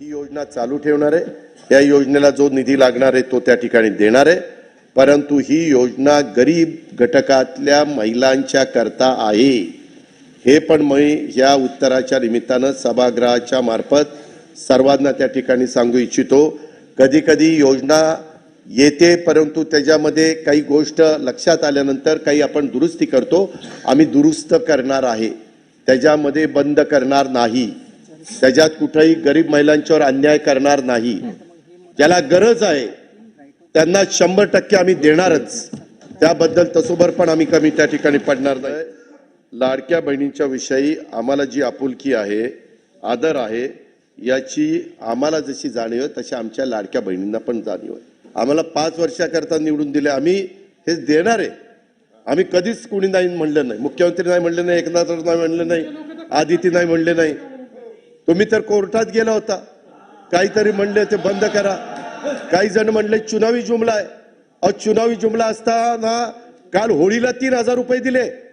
ही योजना चालू ठेवणार आहे. या योजनेला जो निधी लागणार आहे तो त्या ठिकाणी देणार आहे. परंतु ही योजना गरीब घटकातल्या महिलांच्या करता आहे. हे पण मी या उत्तराच्या निमित्तानं सभागृहाच्या मार्फत सर्वांना त्या ठिकाणी सांगू इच्छितो. कधी कधी योजना येते परंतु त्याच्यामध्ये काही गोष्ट लक्षात आल्यानंतर काही आपण दुरुस्ती करतो. आम्ही दुरुस्त करणार आहे. त्याच्यामध्ये बंद करणार नाही. त्याच्यात कुठेही गरीब महिलांच्यावर अन्याय करणार नाही. ज्याला गरज आहे त्यांना शंभर टक्के आम्ही देणारच. त्याबद्दल तसोबर पण आम्ही कमी त्या ठिकाणी पडणार नाही. लाडक्या बहिणींच्या विषयी आम्हाला जी आपुलकी आहे आदर आहे याची आम्हाला जशी जाणीव आहे तशी आमच्या लाडक्या बहिणींना पण जाणीव आहे. आम्हाला पाच वर्षाकरता निवडून दिले आम्ही हे देणार आहे. आम्ही कधीच कुणी नाही म्हणलं नाही. मुख्यमंत्री नाही म्हणले नाही एकनाथ नाही म्हणले नाही आदिती नाही म्हणले नाही. तुम्ही तर कोर्टात गेला होता. काहीतरी म्हणले ते बंद करा. काही जण म्हणले चुनावी जुमला आहे. अहो चुनावी जुमला असताना काल होळीला तीन हजार रुपये दिले.